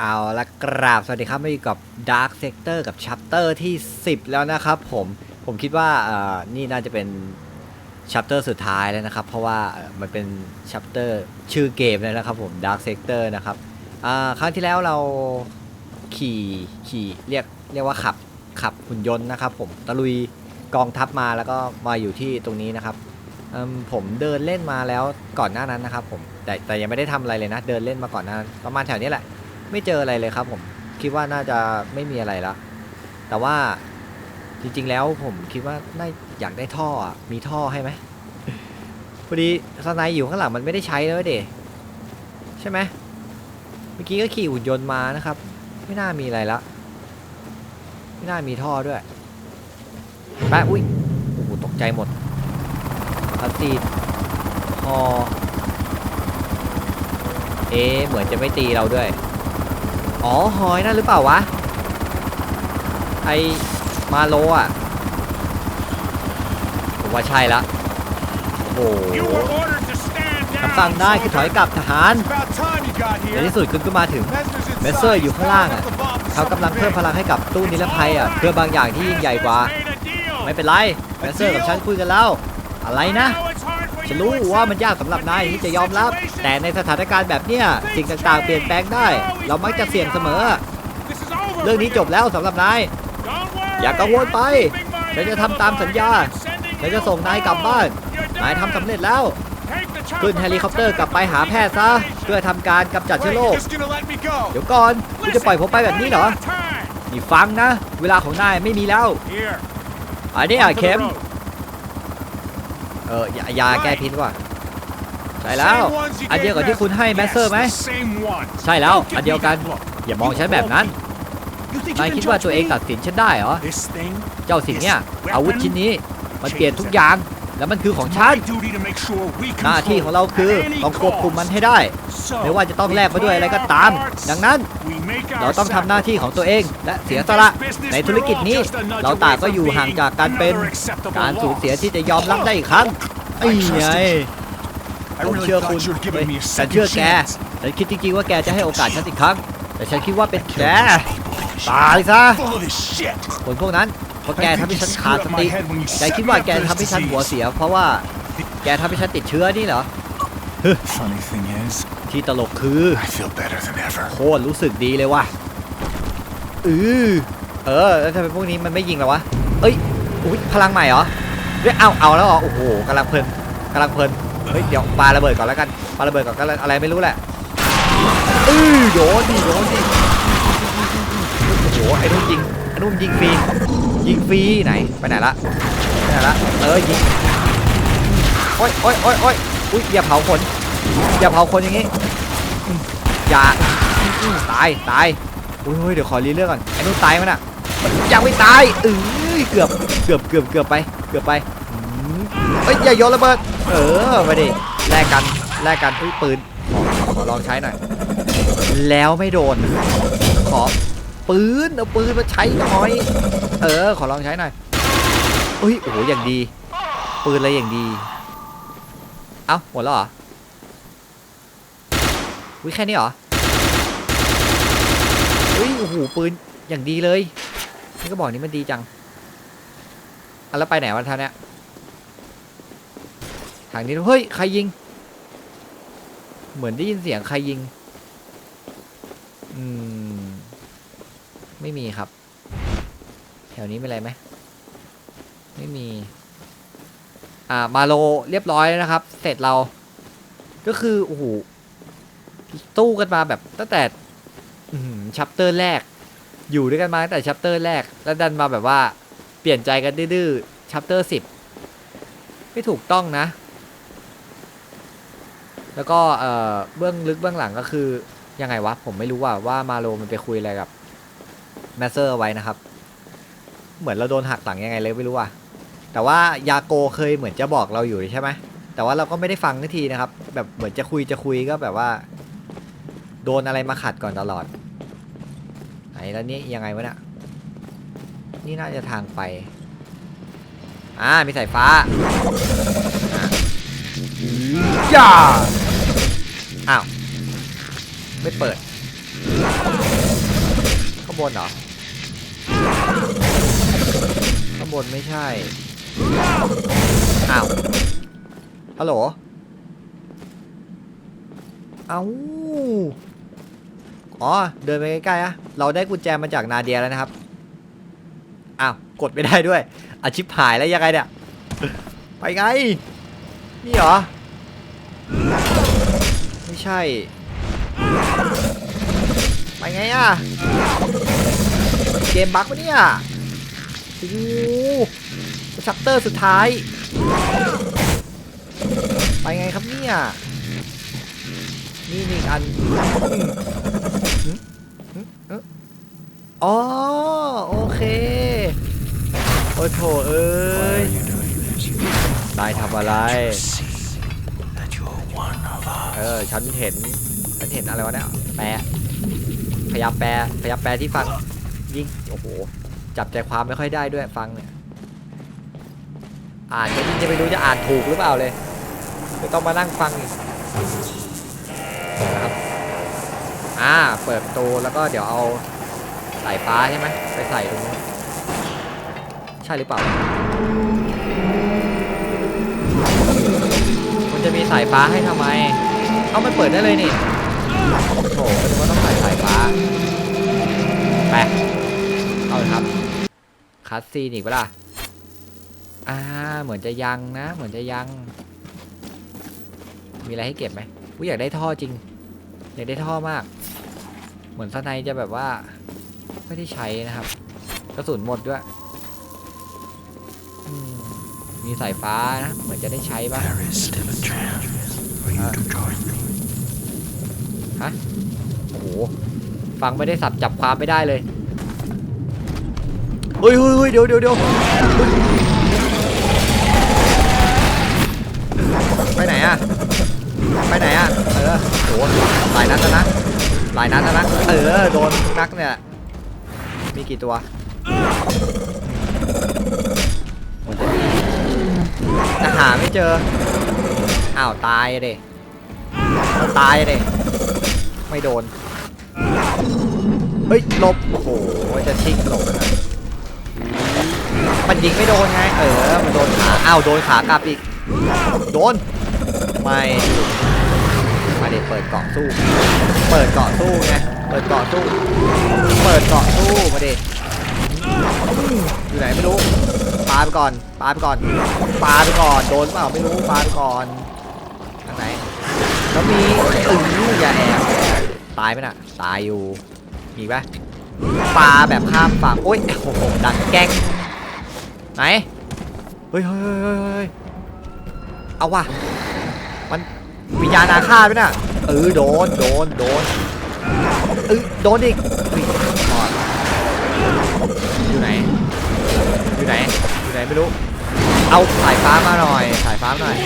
เอาละกราบสวัสดีครับมาอยู่กับ Dark Sector กับ Chapter ที่ 10 แล้วนะครับผมผมคิดว่าเอ่อนี่น่าจะเป็น Chapter สุดท้ายแล้วนะครับ เพราะว่ามันเป็น Chapter ชื่อเกมเลยนะครับผม Dark Sector นะครับอ่าครั้งที่แล้วเราขี่ขี่เรียกเรียกว่าขับขับหุ่นยนต์นะครับผมตะลุยกองทัพมาแล้วก็มาอยู่ที่ตรงนี้นะครับผมเดินเล่นมาแล้วก่อนหน้านั้นนะครับผมแต่แต่ยังไม่ได้ทำอะไรเลยนะ เดินเล่นมาก่อนหน้านั้นประมาณแถวนี้แหละ ไม่เจออะไรเลยครับผมคิดว่าน่าจะไม่มีอะไรแล้วแต่ว่าจริง ๆ แล้วผมคิดว่าน่าอยากได้ท่ออะมีท่อให้ไหมพอดีสไนอยู่ข้างหลังมันไม่ได้ใช้แล้วเด็ใช่ไหมเมื่อกี้ก็ขี่หุ่นยนต์มานะครับ ไม่น่ามีอะไรละไม่น่ามีท่อด้วยแปะอุ้ยโอ้โหตกใจหมดคัสซีนท่อเอ๊เหมือนจะไม่ตีเราด้วย อ๋อหอยนั่นหรือเปล่าวะ ไอมาโลอะ ผมว่าใช่ละ โอ้โห You were ordered to stand down. คำสั่งได้คือถอยกลับทหาร It's about time you got ใน here. ที่สุดคุณก็มาถึง Messer's inside. เมสเซอร์อยู่ข้างล่างอะ He's powering up the bomb for เขากำลังเพิ่มพลังให้กับตู้นิรภัยอะเพื่อบางอย่างที่ยิ่งใหญ่กว่า Made a deal. ไม่เป็นไรเมสเซอร์กับฉันคุยกันแล้ว อะไรนะ I know it's hard for you ฉัน to รู้ accept, ว่ามันยากสำหรับนายที่จะยอมรับ แต่ในสถานการณ์แบบเนี้ยสิ่งต่างๆเปลี่ยนแปลงได้ เรามักจะเสี่ยงเสมอ This is over เรื่องนี้ for จ you. บแล้วสำหรับนาย Don't worry. อย่ากังวลไป Keeping my ฉันจะทำตามสัญญา and sending ฉัน you จะส่งนายกลับบ้าน You're done. นายทำสำเร็จแล้ว Take the chopper ขึ้นเฮลิคอปเตอร์กลับไปหาแพทย์ซะเพื่อทำการกำจัด Wait, เชื้อโร you're ค just gonna let me go. เดี๋ยวก่อนคุณจะปล่อยผมไปแบบนี้เหรอ We've only got time. นี่ฟังนะ เวลาของนายไม่มีแล้ว Here. อันนี้ on อะ to the เข็ม road. เออยายาแก้พิษว่ะ ใช่แล้ว Same ones you อันเดียวกับ gave ที่คุณให้ Master. แมสเซอร์ไหม Yes, the same ones. ใช่แล้ว Don't give อันเดียวกัน me that look. อย่ามองฉันแบบนั้น You think นาย you คิด can ว่า judge ตัวเอง me? ตัดสินฉันได้เหรอ This thing เจ้าสิ่งเนี้ยอาวุธชิ้นนี้มันเปลี่ยนทุกอย่างแล้วมันคือของฉัน My duty to make sure we หน้าที่ของเราคือ control at any ต้องควบคุมมันให้ได้ So, ไม่ว่าจะต้องแลกมาด้วยอะไรก็ตาม we play our parts, ดังนั้น we make our เราต้องทำหน้าที่ของตัวเองและเสียสละในธุรกิจนี้ เราต่างก็อยู่ห่างจากการเป็นการสูญเสียที่จะยอมรับได้อีกครั้งไอ้ไง I ผม really เชื่อคุณ thought you were เฮ้ย giving me a ฉันเชื่อ second แก chance. ฉันคิดจริงๆว่าแกจะให้โอกาสฉันอีกครั้ง แต่ฉันคิดว่าเป็นแกตายซะ Full of this shit. คนพวกนั้นเพราะแกทำให้ฉันขาดสติแกคิดว่าแกทำให้ฉันหัวเสีย เพราะว่าแกทำให้ฉันติดเชื้อนี่เหรอ Funny thing is, ที่ตลกคือ I feel better than ever. โคตรรู้สึกดีเลยว่ะเออเออแล้วทำไมพวกนี้มันไม่ยิงเราวะเอ้ยอุ้ยพลังใหม่เหรอเฮ้ยเอาเอาแล้วเหรอโอ้โหกำลังเพลินกำลังเพลิน เฮ้ยเดี๋ยวปาระเบิดก่อนแล้วกันปาระเบิดก่อนก็อะไรไม่รู้แหละเออโยนดิโยนดิโอ้โหไอ้นุ่มยิงไอ้นุ่มยิงฟรียิงฟรีไหนไปไหนละไปไหนละเออยิงโอ้ยโอ้ยโอ้ยโอ้ยอุ้ยอย่าเผาคนอย่าเผาคนอย่างงี้อย่าตายตายอุ้ยเดี๋ยวขอรีเรื่องก่อนไอ้นู่นตายมันอะยังไม่ตายเอ้ยเกือบเกือบเกือบเกือบไปเกือบไป เอ้ยอย่าโยนระเบิด เออไปดิแลกกันแลกกันปืนขอลองใช้หน่อย แล้วไม่โดน ขอปืนเอาปืนมาใช้หน่อย เออ ขอลองใช้หน่อยอุ้ยโอ้โหอย่างดี ปืนอะไรอย่างดี เอ้าหมดแล้วเหรออุ้ยแค่นี้เหรออุ้ยโอ้โหปืนอย่างดีเลยนี่ก็บอกนี้มันดีจังอะแล้วไปไหนวันท่าเนี้ย ทางนี้เฮ้ยใครยิง เหมือนได้ยินเสียงใครยิง อืม ไม่มีครับ แถวนี้มีอะไรไหมไม่มี อ่ามาโลเรียบร้อยแล้วนะครับ เสร็จเรา ก็คือโอ้โหตู้กันมาแบบตั้งแต่ชัปเตอร์แรก อยู่ด้วยกันมาตั้งแต่ชัปเตอร์แรก แล้วดันมาแบบว่าเปลี่ยนใจกันดื้อๆชัปเตอร์สิบไม่ถูกต้องนะ แล้วก็เอ่อเบื้องลึกเบื้องหลังก็คือยังไงวะผมไม่รู้ว่าว่ามาโลมันไปคุยอะไรกับแมสเซอร์ไว้นะครับ เหมือนเราโดนหักหลังยังไงเลยไม่รู้อะแต่ว่ายาโกเคยเหมือนจะบอกเราอยู่ใช่ไหมแต่ว่าเราก็ไม่ได้ฟังทันทีนะครับ แบบเหมือนจะคุยจะคุยก็แบบว่า โดนอะไรมาขัดก่อนตลอดไหนแล้วนี่ยังไงวะเนี่ยนี่น่าจะทางไปอ่ามีสายฟ้าอะย่า อ้าว ไม่เปิดขบนเหรอ ข้างบนไม่ใช่ อ้าว ฮัลโหล เอาอ๋อ เดินไปใกล้ๆอะเราได้กุญแจมาจากนาเดียแล้วนะครับ อ้าว กดไม่ได้ด้วยอาชิบหายแล้วยังไงเนี่ย ไปไง นี่เหรอ ใช่ ไปไงอะเกมบั๊กปะเนี่ยโอ้ชัปเตอร์สุดท้าย ไปไงครับเนี่ย นี่นี่อีกอันอ๋อโอเค โอ้โถเอ้ยนายทำอะไร ออฉันเห็นฉันเห็นอะไรวะเนี่ยแปลพยายามแปลพยายามแปลที่ฟังยิ่งโอ้โหจับใจความไม่ค่อยได้ด้วยฟังเนี่ยอ่านก็ยิ่งจะไม่รู้จะอ่านถูกหรือเปล่าเลยจะต้องมานั่งฟังอีกนะครับอ่าเปิดประตูแล้วก็เดี๋ยวเอาสายฟ้าใช่ไหมไปใส่ตรงนู้นใช่หรือเปล่ามันจะมีสายฟ้าให้ทำไม เอามันเปิดได้เลยนี่โอ้โหก็นึกว่าต้องใส่สายฟ้าไปเอาเลยครับคัสซีนอีกปะล่ะอ่าเหมือนจะยังนะ เหมือนจะยัง มีอะไรให้เก็บไหมกูอยากได้ท่อจริง อยากได้ท่อมาก เหมือนสไนจะแบบว่า ไม่ได้ใช้นะครับ กระสุนหมดด้วยอืมมีสายฟ้านะ เหมือนจะได้ใช้ปะ There is still a chance for you to join me. โอ้โหฟังไม่ได้สับจับความไม่ได้เลยเฮ้ยเฮ้ยเฮ้ยเดี๋ยวเดี๋ยวเดี๋ยวไปไหนอะไปไหนอะเออโหหลายนัดแล้วนะหลายนัดแล้วนะเออโดนนักเนี่ยมีกี่ตัวจะหาไม่เจออ้าวตายเด็เราตายเด็ ไม่โดน เฮ้ยลบโอ้โหจะชิงหลบนะมันยิงไม่โดนไงเออมันโดนขาอ้าวโดนขากลับอีก โดนไม่มาเด็เปิดเกาะสู้ เปิดเกาะสู้ไงเปิดเกาะสู้ เปิดเกาะสู้มาเด็อยู่ไหนไม่รู้ปาไปก่อนปาไปก่อนปาไปก่อนโดนเปล่าไม่รู้ปาไปก่อนทางไหนแล้วมีอืออย่าแอบ ตายไหมน่ะ ตายอยู่ มีปะปลาแบบข้ามฝั่งโอ้ยโอ้โหดังแก้งไหน เฮ้ยเฮ้ยเฮ้ยเอาว่ะ มันวิญญาณอาฆาตด้วยน่ะ เออโดน โดน โดนเออโดนอีกอดอยู่ไหน อยู่ไหน อยู่ไหนไม่รู้ เอาสายฟ้ามาหน่อย สายฟ้ามาหน่อย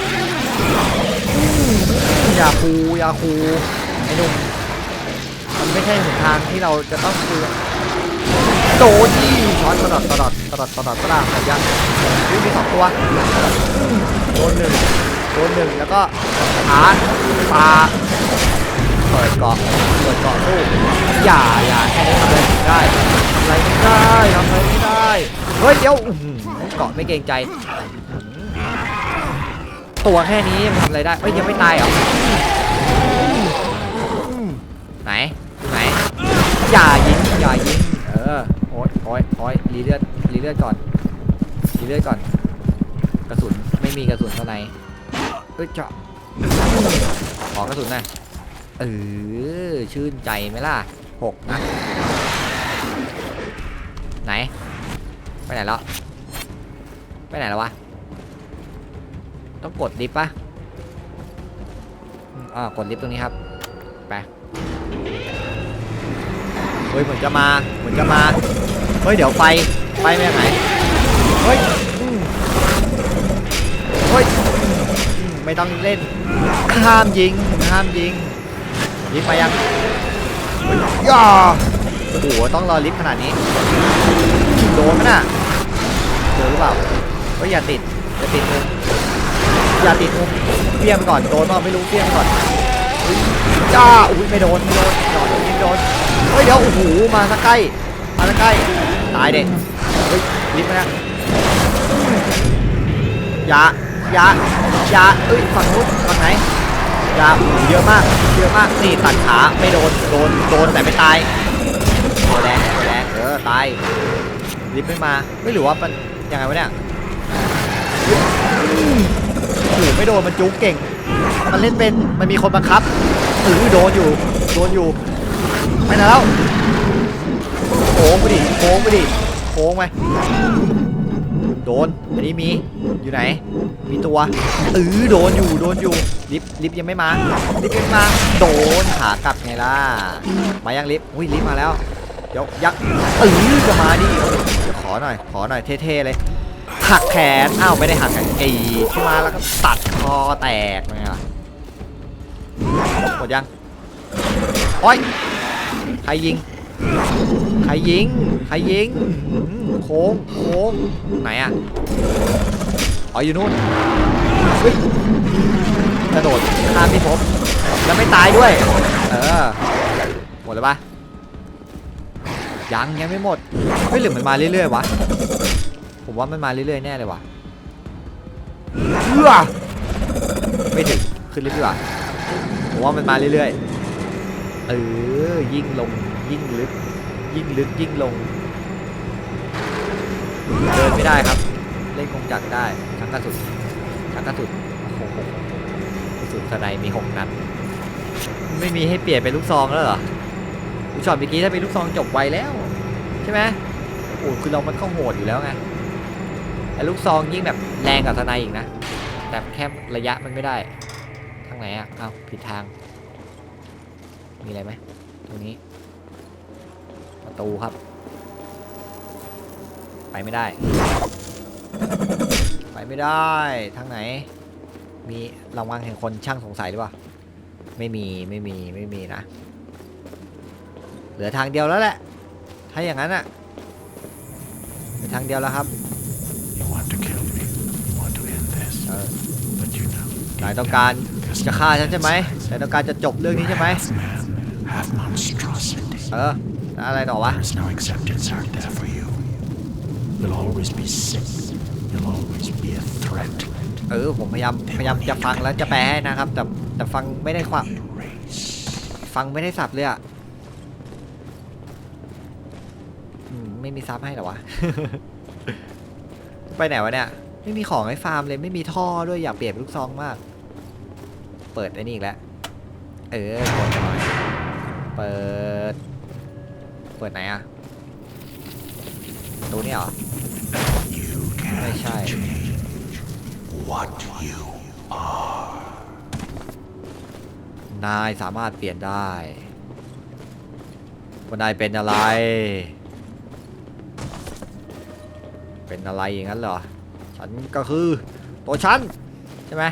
อย่าคูอย่าคูไอ้นุ่ม ไม่ใช่หนทางที่เราจะต้องคือโดนที่ช็อตตลอดตลอดตลอดตลอดตลอดแต่ยังวิ่งมีสองตัวโดนหนึ่งโดนหนึ่งแล้วก็ชาร์จปาเปิดเกาะเปิดเกาะสู้อย่าอย่าแค่นี้ทำอะไรไม่ได้ทำอะไรไม่ได้ทำอะไรไม่ได้เฮ้ยเดี๋ยวเกาะไม่เกรงใจ ตัวแค่นี้มันทำอะไรได้เอ้ยยังไม่ตายเหรอไหน อย่ายิงอย่ายิงเออโอ้ยโอ้ยโอ้ยรีเลือดรีเลือดก่อนรีเลือดก่อน กระสุนไม่มีกระสุนเท่าไหร่เอ้ยเจาะขอกระสุนหน่อยเออชื่นใจไหมล่ะหกนะไหน ไปไหนแล้วไปไหนแล้ววะต้องกดลิฟต์ปะอ่ากดลิฟต์ตรงนี้ครับไป เฮ้ยเหมือนจะมาเหมือนจะมาเฮ้ยเดี๋ยวไฟไฟมาจากไหนเฮ้ยเฮ้ยไม่ต้องเล่นห้ามยิงห้ามยิงลิฟต์มายังเฮ้ยย่าโอ้โหต้องรอลิฟต์ขนาดนี้โดนไหมน่ะโดนหรือเปล่าเฮ้ยอย่าติดอย่าติดมุมอย่าติดมุมเปี้ยงไปก่อนโดนเปล่าไม่รู้เปี้ยงไปก่อนยจ้าอุ้ยไม่โดนไม่โดนโดนยิงโดน เฮ้ยเดี๋ยวโอ้โหมาสักใกล้มาสักใกล้ตายเด็กเฮ้ยลิฟต์มาแล้วอย่ายายาเอ้ยฝั่งนู้นฝั่งไหนยาเยอะมากเยอะมากนี่ตัดขาไม่โดนโดนโดนแต่ไม่ตายตัวแดงตัวแดงเออตายลิฟต์ไม่มาไม่หรือว่ามันยังไงวะเนี่ยเฮ้ยอืมโอ้โหไม่โดนมันจุกเก่ง มันเล่นเป็นมันมีคนบังคับเออโดนอยู่โดนอยู่ ไปไหนแล้วโค้งไปดิโค้งไปดิโค้งไปโดนอันนี้มีอยู่ไหน มีตัวเออโดนอยู่โดนอยู่ลิฟต์ลิฟต์ยังไม่มาลิฟต์ยังมาโดนขากลับไงล่ะมายังลิฟต์อุ้ยลิฟต์มาแล้วเดี๋ยวยักเออจะมาดิขอหน่อย ขอหน่อยเท่ๆเลยหักแขนอ้าวไม่ได้หักแขนไอ้ที่มาแล้วก็ตัดคอแตกไงล่ะหมดยัง โอ้ยใครยิง ใครยิง ใครยิงอืมโค้ง โค้ง ไหนอะอ๋ออยู่นู่นเฮ้ยกระโดดข้ามที่ผมแล้วไม่ตายด้วย เออ หมดแล้วปะยังยังไม่หมด เฮ้ยหรือมันมาเรื่อยๆวะ ผมว่ามันมาเรื่อยๆแน่เลยวะเอื้อไม่ถึง ขึ้นลิฟต์ดีกว่าผมว่ามันมาเรื่อยๆ เออ ยิ่งลง ยิ่งลึก ยิ่งลึก ยิ่งลง เดินไม่ได้ครับ เล่นกงจักได้ ชักกระสุน ชักกระสุนโอ้โหกระสุนสไนมีหกนัด ไม่มีให้เปลี่ยนเป็นลูกซองแล้วเหรอลูช็อตเมื่อกี้ถ้าเป็นลูกซองจบไวแล้ว ใช่ไหมโอ้คือเรามันเข้าโหดอยู่แล้วไงไอ้ลูกซองยิ่งแบบแรงกว่าสไนอีกนะ แต่แค่ระยะมันไม่ได้ ทางไหนอะ เอาผิดทาง มีอะไรไหมตรงนี้ ประตูครับ ไปไม่ได้ ไปไม่ได้ ทางไหน มีรางวัลแห่งคนช่างสงสัยหรือเปล่า ไม่มี ไม่มี ไม่มีนะ เหลือทางเดียวแล้วแหละ ถ้าอย่างนั้นอะเหลือทางเดียวแล้วครับ You want to kill me. You want to end this. เออ But you know. นายต้องการจะฆ่าฉันใช่ไหมนายต้องการจะจบเรื่องนี้ใช่ไหม Half man, half monstrosity. เออแล้วอะไรต่อวะ There is no acceptance out there for you. You'll always be sick. You'll always be a threat. เออผมพยายามพยายามจะฟังแล้วจะแปลให้นะครับ แต่แต่ฟังไม่ได้ความ Erase. ฟังไม่ได้สับเลยอะอืมไม่มีซับให้เหรอวะ ไปไหนวะเนี่ย ไม่มีของให้ฟาร์มเลยไม่มีท่อด้วยอยากเปลี่ยนเป็นลูกซองมาก เปิดไอ้นี่อีกแล้ว เออกดหน่อย เปิด เปิดไหนอะประตูนี่เหรอ You ไม่ can't ใช่ change what you นายสามารถเปลี่ยนได้ว่านายเป็นอะไร เป็นอะไรอย่างนั้นเหรอ ฉันก็คือตัวฉัน ใช่ไหม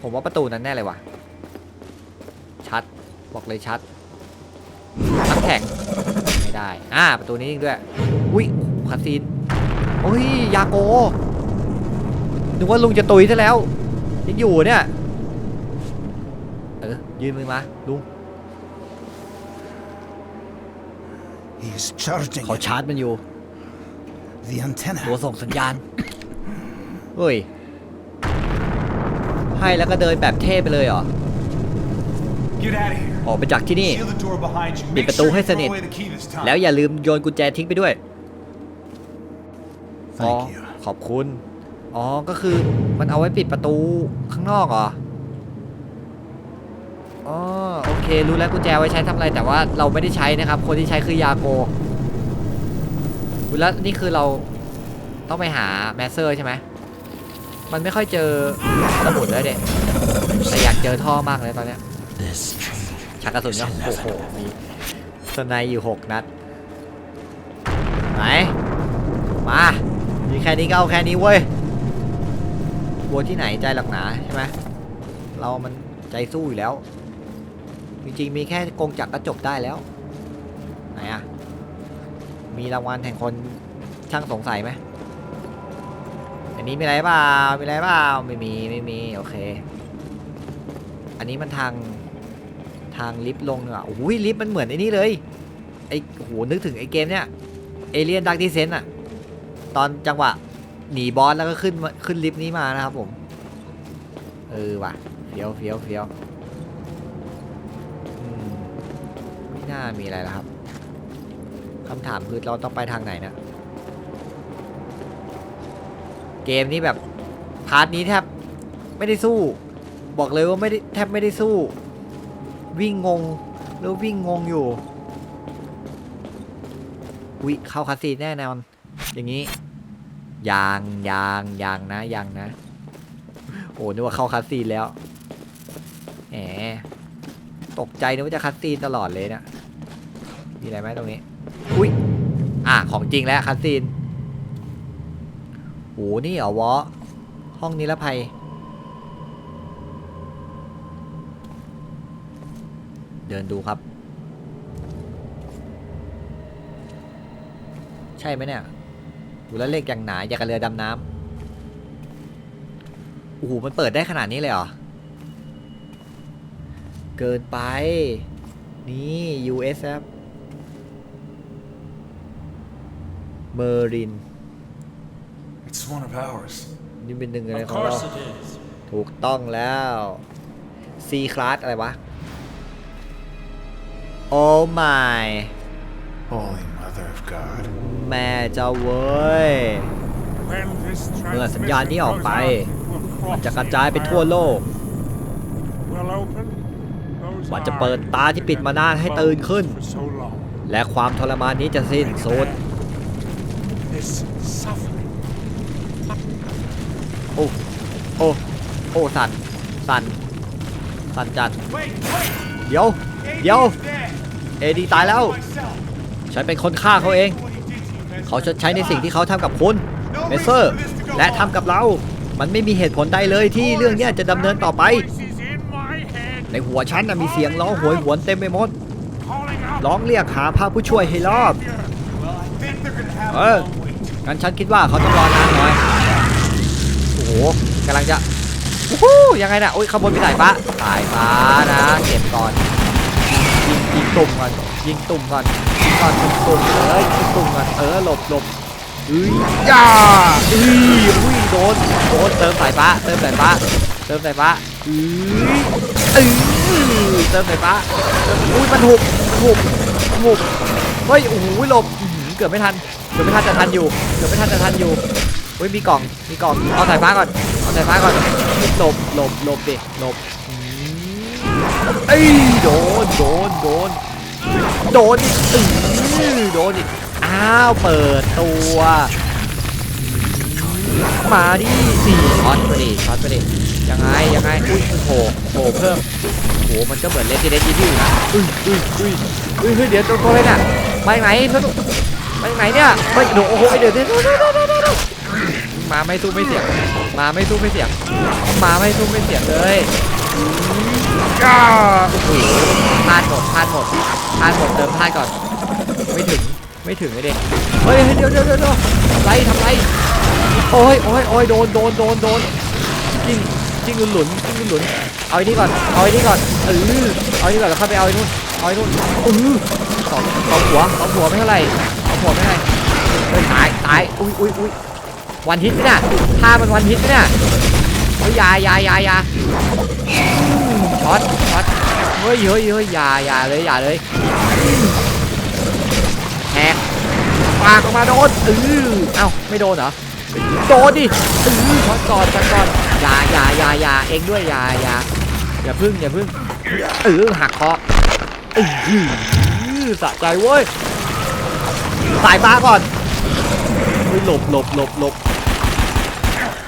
ผมว่าประตูนั้นแน่เลยว่ะชัด บอกเลยชัดน้ำแข็งไม่ได้ อ่า ประตูนี้จริงด้วย อุ้ยคาซีนโอ้ย ยาโกนึกว่าลุงจะตุยซะแล้ว ยังอยู่เนี่ย เออ ยืนมือมา ลุง He's charging เขา it. ชาร์จมันอยู่ the antenna. ตัวส่งสัญญาณ เฮ้ย ให้แล้วก็เดินแบบเท่ไปเลยเหรอ Get out of here. ออกไปจากที่นี่ Seal the door behind you. ปิด Make ประตู sure ให้ you ส throw นิท away the key this time. แล้วอย่าลืมโยนกุญแจทิ้งไปด้วย อ๋อ Thank you. ขอบคุณ อ๋อ ก็คือมันเอาไว้ปิดประตูข้างนอกเหรอ อ๋อ โอเค รู้แล้วกุญแจไว้ใช้ทำอะไร แต่ว่าเราไม่ได้ใช้นะครับ คนที่ใช้คือยาโกรู้แล้วนี่คือเราต้องไปหาแมสเซอร์ใช่ไหม มันไม่ค่อยเจอสมุดเลยเด็แต่อยากเจอท่อมากเลยตอนเนี้ย This change ชักกระสุนก็โอ้โหมีสไนอยู่หกนัดไหนมามีแค่นี้ก็เอาแค่นี้เว้ยกลัวที่ไหนใจหลักหนาใช่ไหมเรามันใจสู้อยู่แล้ว จริงๆมีแค่กงจักรก็จบได้แล้ว ไหนอะมีรางวัลแห่งคนช่างสงสัยไหมอันนี้มีอะไรเปล่ามีอะไรเปล่าไม่มีไม่มีโอเค อันนี้มันทาง ทางลิฟต์ลงเนอะโอ้ยลิฟต์มันเหมือนไอ้นี่เลยไอ้โหนึกถึงไอ้เกมเนี้ยเอเลียนดักดิเซนอะตอนจังหวะหนีบอสแล้วก็ขึ้นมาขึ้นลิฟต์นี้มานะครับผมเออว่ะเฟี้ยวเฟี้ยวเฟี้ยวไม่น่ามีอะไรแล้วครับคำถามคือเราต้องไปทางไหนเนะเกมนี้แบบพาร์ทนี้แทบไม่ได้สู้ บอกเลยว่าไม่ได้แทบไม่ได้สู้ วิ่งงง แล้ววิ่งงงอยู่วิเข้าคาซีนแน่นอน อย่างนี้ยางยางยางนะยางนะ โอ้นึกว่าเข้าคาซีนแล้วแหมตกใจนึกว่าจะคาซีนตลอดเลยนะมีอะไรไหมตรงนี้ อุ้ยอะของจริงแล้วคาซีนโอ้นี่เหรอวะห้องนิรภัย เดินดูครับ ใช่ไหมเนี่ยดูแล้วเลขอย่างหนาอย่างกับเรือดำน้ำโอ้โหมันเปิดได้ขนาดนี้เลยเหรอ เกินไป นี่ US ครับเมอร์ริน It's one of ours. นี่เป็นหนึ่งใน Of ของเรา course it is. ถูกต้องแล้ว C class อะไรวะ โอ้ my Holy Mother of God. แม่เจ้าเว้ยเมื่อสัญญาณนี้ออกไป มันจะกระจายไปทั่วโลกมันจะเปิดตาที่ปิดมานานให้ตื่นขึ้น และความทรมานนี้จะสิ้นสุด This suffering. โอ้โอ้โอ้สันสันสันจัด Wait, wait! เดี๋ยว เดี๋ยว He's dead. เอดีตายแล้ว Myself. ฉันเป็นคนฆ่าเขาเอง What he did to you, Messer. เขาชดใช้ในสิ่งที่เขาทำกับคุณเมเซอร์ และทำกับเรา มันไม่มีเหตุผลใดเลยที่เรื่องเนี้ยจะดำเนินต่อไป ในหัวฉันน่ะมีเสียงร้องโหวยหวนเต็มไปหมด ร้องเรียกหาพระผู้ช่วยให้รอบ Well, I think they're gonna have a Ờ. long wait. งั้นฉันคิดว่าเขาต้องรอนานหน่อย โอ้โหกำลังจะวู้ฮู้ยังไงนะโอ้ยขบวนมีสายฟ้าสายฟ้านะ เก็บก่อนยิงยิง ตุ่มก่อนยิงตุ่มก่อนยิงก่อนตุ่มตุ่มเอ้ยยิงตุ่มก่อนเออหลบหลบอุ้ยย่าอุ้ยอุ้ยโดนโดนเติมสายฟ้าเติมสายฟ้าเติมสายฟ้าอุ้ยเอ้ยเติมสายฟ้าอุ้ยมันหุบมันหุบมันหุบเฮ้ยโอ้โหหลบเกือบไม่ทันเกือบไม่ทันจะทันอยู่เกือบไม่ทันจะทันอยู่เฮ้ยมีกล่องมีกล่องเอาสายฟ้าก่อนเอาสายฟ้าก่อนหลบหลบหลบดิหลบ เอ้ยโดนโดนโดนโดนอีกอื้อโดนอีกอ้าวเปิดตัวมาดิสี่ช็อตไปดิช็อตไปดิยังไงยังไงอุ้ยโผล่โผล่เพิ่มโหมันก็เหมือนเลนเดนยีวิวนะอุ้ยอุ้ยอุ้ยอุ้ยเฮ้ยเดี๋ยวตัวตัวเลยน่ะไปไหนเพื่อนไปไหนเนี่ยไปโดโอ้โหเดี๋ยวเดี๋ยวเดี๋ยวเดี๋ยวเดี๋ยวเดี๋ยวมาไม่สู้ไม่เสียงมาไม่สู้ไม่เสียงมาไม่สู้ไม่เสียงเลย อ้าโอ้โหพลาดหมดพลาดหมดพลาดหมดเติมพลาดก่อน ไม่ถึงไม่ถึงเลยเด็เฮ้ยเฮ้ยเดี๋ยวเดี๋ยวเดี๋ยวเดี๋ยวทำไรทำไรโอ้ยโอ้ยโอ้ยโดนโดนโดนโดนยิงยิงหลุนหลุนยิงหลุนหลุนเอาไอ้นี่ก่อนเอาไอ้นี่ก่อนเออเอาไอ้นี่ก่อนแล้วค่อยไปเอาไอ้นู่นเอาไอ้นู่นเออสองสองหัวสองหัวไม่เท่าไหร่สองหัวไม่เท่าไหร่เฮ้ยตายตายอุ้ยอุ้ยอุ้ยวันฮิตไหมเนี่ยท่ามันวันฮิตไหมเนี่ยเฮ้ยยายายายา ช็อตช็อตเฮ้ยเฮ้ยเฮ้ยอย่าอย่าเลยอย่าเลยแฮกปากออกมาโดนเออเอ้าไม่โดนเหรอโดนดิเออช็อตก่อนช็อตก่อนอย่าอย่าอย่าอย่าเองด้วยอย่าอย่าอย่าพึ่งอย่าพึ่งเออหักคอเออสะใจเว้ยสายฟ้าก่อนเฮ้ยหลบหลบหลบหลบ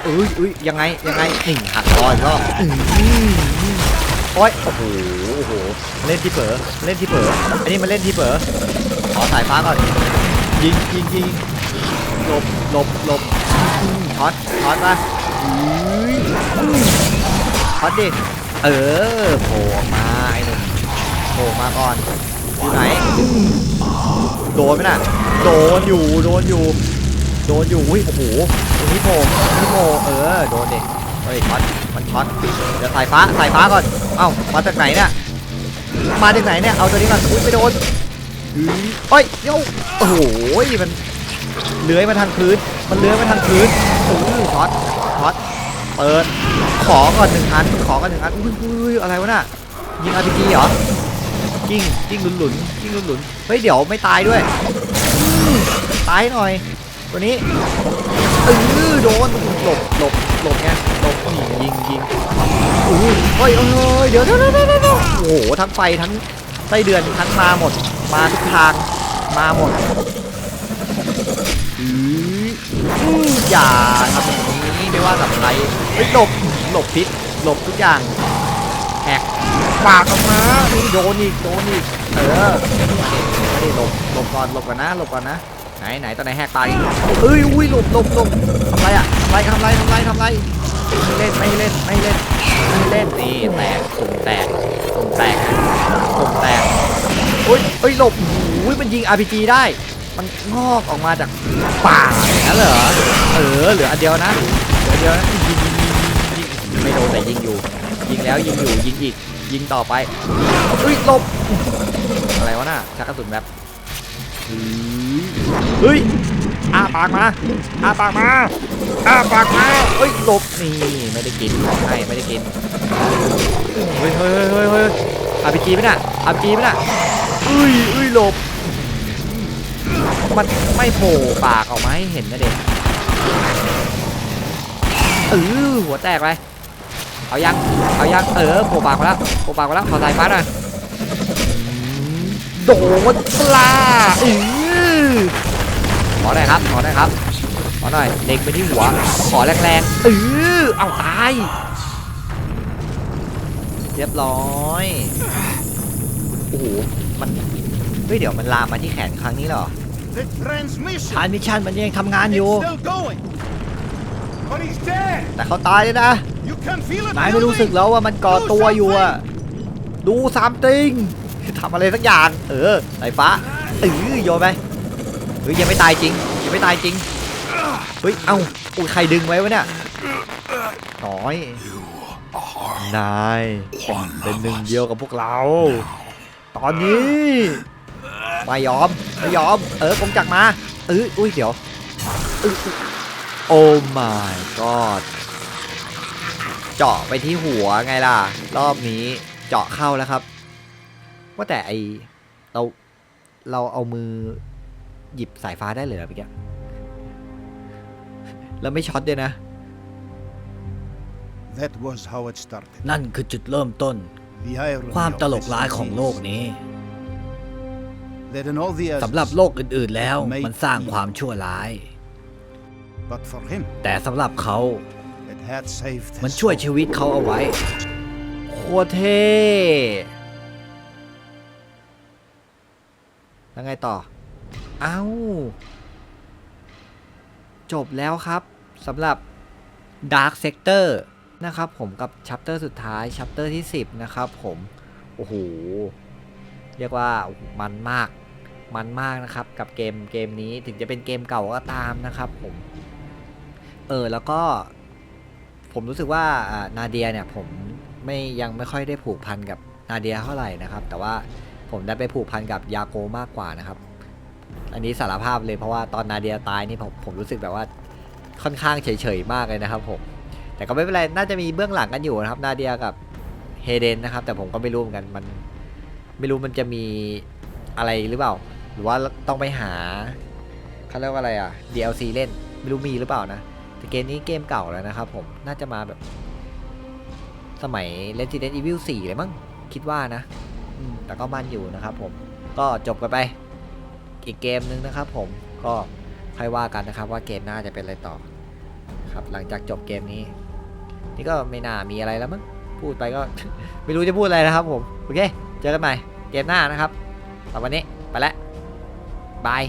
เอ้ยเอ้ยยังไงยังไงหนี่งหักคออีกรอบ โอ้ยโอ้โหโอ้โหเล่นที่เผลอเล่นที่เผลออันนี้มันเล่นที่เผลอขอสายฟ้าก่อนยิงยิงยิงหลบหลบหลบอืมช็อตช็อตมาอุ้ยอืมช็อตดิเออโผล่ออกมาไอ้หนุ่มโผล่มาก่อนอยู่ไหนอืมโดนไหมน่ะโดนอยู่โดนอยู่โดนอยู่อุ้ยโอ้โหตรงนี้โผล่ตรงนี้โผล่เออโดนดิเฮ้ ยช็อตมันช็อตเดี๋ยวสายฟ้าสายฟ้าก่อนเอ้ามาจากไหนเนี่ยมาจากไหนเนี่ยเอาตัวนี้ก่อนอุ้ยไม่โดนเฮ้ยโย่โอ้โหมันเลื้อยมาทางพื้น มันเลื้อยมาทางพื้นเออช็อตช็อตเปิดขอก่อนหนึ่งอันขอก่อนหนึ่งอันอุ้ยอุ้ยอะไรวะน่ะยิงอาร์พีจีเหรอยิงยิงหลุนหลุนๆยิงหลุนหลุนเฮ้ยเดี๋ยวไม่ตายด้วยตายหน่อย ตัวนี้เออโดนหลบหลบ หลบไงหลบหนียิงยิงอุ้ยเฮ้ยเฮ้ยเดี๋ยวเดี๋ยวเดี๋ยวเดี๋ยวเดี๋ยวโอ้โหทั้งไฟทั้งไส้เดือนทั้งมาหมด มาทุกทางมาหมดอืออืออย่าทำอย่างนี้ไม่ว่ากับใครเฮ้ยหลบหลบพิษหลบทุกอย่างแหกปากออกมานี่โดนอีกโดนอีกเออไม่ได้หลบหลบก่อนหลบก่อนนะหลบก่อนนะไหนไหนตอนไหนแหกปากอีกเอ้ยอุ้ยหลบหลบหลบทำไรอะำไรทำไรทำไรทำไรไม่เล่นไม่เล่นไม่เล่นไม่เล่นนี่แตกตุ่มแตกตุ่มแตกตุ่มแตกอุ้ยเอ้ยหลบอุ้ยมันยิง RPG ได้ มันงอกออกมาจากปากอย่างนั้นเหรอเออเหลืออันเดียวนะเหลืออันเดียวนะยิงยิงยิงยิงไม่โดนแต่ยิงอยู่ ยิงแล้วยิงอยู่ยิงอีกยิงต่อไปเฮ้ยหลบอะไรวะน่ะชักกระสุนแบบเฮ้ย อ้าปากมาอ้าปากมาอ้าปากมาเฮ้ยหลบนี่ไม่ได้กินของให้ไม่ได้กินเฮ้ยเฮ้ยเฮ้ยเฮ้ยอาพีจีไหมน่ะอาพีจีไหมน่ะเอ้ยเอ้ยหลบ มันไม่โผล่ปากออกมาให้เห็นนะเด็กเออหัวแตกไปเอายังเอายังเออโผล่ปากมาแล้วโผล่ปากมาแล้วขอสายฟ้าหน่อยโดนปลาเออ อหน่อยครับ ขอหน่อยครับ ขอหน่อยเล็งไปที่หัว ขอแรงๆเออเอาตาย เรียบร้อย โอ้โห มันเฮ้ยเดี๋ยวมันลามมาที่แขนครั้งนี้เหรอ The transmission ทานมิชชั่นมันยังทำงานอยู่ is still going. But he's dead. แต่เขาตายเลยนะ You can feel it นายไม่รู้สึก building. แล้วว่ามันก่อตัวอยู่อะดูสามติงทำอะไรสักอย่าง เออสายฟ้าเออโยนไป เฮ้ยยังไม่ตายจริงยังไม่ตายจริงเฮ้ยเอ้าอุ้ยใครดึงไว้วะเนี่ยน้อยนายเป็นหนึ่งเดียวกับพวกเรา ตอนนี้ไม่ยอมไม่ยอม เออกงจักมาเอออุ้ยเดี๋ยวโอ้ my god เจาะไปที่หัวไงล่ะ รอบนี้เจาะเข้าแล้วครับ ว่าแต่ไอเราเราเอามือ หยิบสายฟ้าได้เลยเหรอเมื่อกี้แล้วไม่ช็อตด้วยนะ That was how it started. นั่นคือจุดเริ่มต้น The irony ความ of ตลก this ร้ายของโลก is นี้ That in all the others, สำหรับโลกอื่นๆแล้วมันสร้างความชั่วร้าย but for him, แต่สำหรับเขา it had saved มัน his ช่วย soul. ชีวิตเขาเอาไว้ โคตรเท่แล้วไงต่อ เอ้า จบแล้วครับสำหรับ Dark Sector นะครับผมกับชัปเตอร์สุดท้ายชัปเตอร์ที่ 10 นะครับผม โอ้โห เรียกว่ามันมากมันมากนะครับกับเกมเกมนี้ถึงจะเป็นเกมเก่าก็ตามนะครับผม เออแล้วก็ผมรู้สึกว่านาเดียเนี่ย ผมไม่ยังไม่ค่อยได้ผูกพันกับนาเดียเท่าไหร่นะครับ แต่ว่าผมได้ไปผูกพันกับยาโกมากกว่านะครับ อันนี้สารภาพเลยเพราะว่าตอนนาเดียตายนี่ผมผมรู้สึกแบบว่าค่อนข้างเฉยๆมากเลยนะครับ ผม แต่ก็ไม่เป็นไรน่าจะมีเบื้องหลังกันอยู่นะครับ นาเดียกับเฮเดนนะครับ แต่ผมก็ไม่รู้เหมือนกันมัน ไม่รู้มันจะมีอะไรหรือเปล่า หรือว่าต้องไปหาเขาเรียกว่าอะไรอะ DLC เล่นไม่รู้มีหรือเปล่านะแต่เกมนี้เกมเก่าแล้วนะครับผมน่าจะมาแบบ สมัย Resident Evil 4เลยมั้งคิดว่านะแต่ก็มันอยู่นะครับผมก็จบกันไป อีกเกมนึงนะครับผมก็ค่อยว่ากันนะครับว่าเกมหน้าจะเป็นอะไรต่อครับหลังจากจบเกมนี้ นี่ก็ไม่น่ามีอะไรแล้วมั้งพูดไปก็ ไม่รู้จะพูดอะไรนะครับผมโอเค เจอกันใหม่เกมหน้านะครับสำหรับวันนี้ไปแล้วบาย